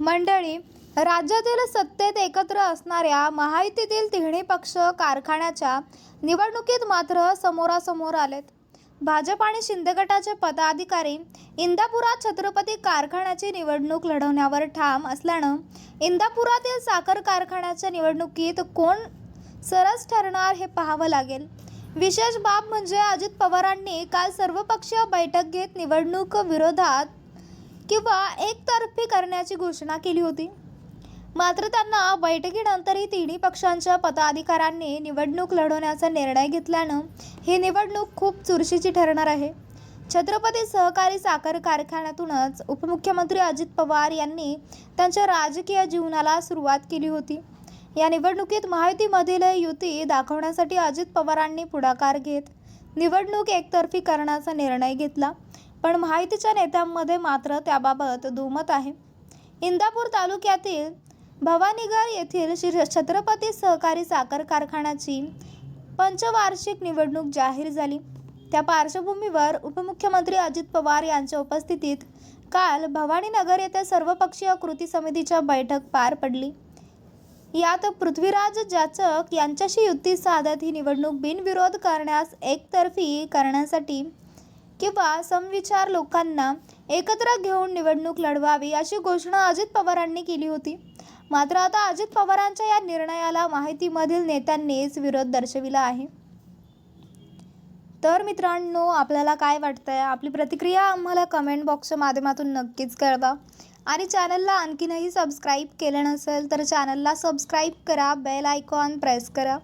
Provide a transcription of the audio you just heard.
मंडळी राज्यातील सत्तेत एकत्र असणाऱ्या महायुतीतील तिन्ही पक्ष कारखान्याच्या निवडणुकीत मात्र समोरासमोर आलेत. भाजप आणि शिंदे गटाचे पदाधिकारी इंदापुरात छत्रपती कारखान्याची निवडणूक लढवण्यावर ठाम असल्यानं इंदापुरातील साखर कारखान्याच्या निवडणुकीत कोण सरस ठरणार हे पाहावं लागेल. विशेष बाब म्हणजे अजित पवारांनी काल सर्वपक्षीय बैठक घेत निवडणूक विरोधात किंवा एकतर्फी करण्याची घोषणा केली होती. मात्र त्यांना बैठकीनंतरही तिन्ही पक्षांच्या पदाधिकाऱ्यांनी निवडणूक लढवण्याचा निर्णय घेतल्यानं ही निवडणूक खूप चुरशीची ठरणार आहे. छत्रपती सहकारी साखर कारखान्यातूनच उपमुख्यमंत्री अजित पवार यांनी त्यांच्या राजकीय जीवनाला सुरुवात केली होती. या निवडणुकीत महायुतीमधील युती दाखवण्यासाठी अजित पवारांनी पुढाकार घेत निवडणूक एकतर्फी करण्याचा निर्णय घेतला. पण महायुतीच्या नेत्यांमध्ये मात्र त्याबाबत दुमत आहे. इंदापूर तालुक्यातील भवानीगर येथील श्री छत्रपती सहकारी साखर कारखान्याची पंचवार्षिक निवडणूक जाहीर झाली. त्या पार्श्वभूमीवर उपमुख्यमंत्री अजित पवार यांच्या उपस्थितीत काल भवानीनगर येथे सर्वपक्षीय कृती समितीच्या बैठक पार पडली. यात पृथ्वीराज जाचक यांच्याशी युती साधत ही निवडणूक बिनविरोध करण्यास एकतर्फी करण्यासाठी किंवा समविचार लोकांना एकत्र घेऊन निवडणूक लढवावी अशी घोषणा अजित पवारांनी केली होती. मात्र आता अजित पवारांच्या या निर्णयाला माहितीमधील नेत्यांनीच विरोध दर्शविला आहे. तर मित्रांनो आपल्याला काय वाटतंय? आपली प्रतिक्रिया आम्हाला कमेंट बॉक्सच्या माध्यमातून नक्कीच कळवा. आणि चॅनलला आणखीनही सबस्क्राईब केलं नसेल तर चॅनलला सबस्क्राईब करा बेल आयकॉन प्रेस करा.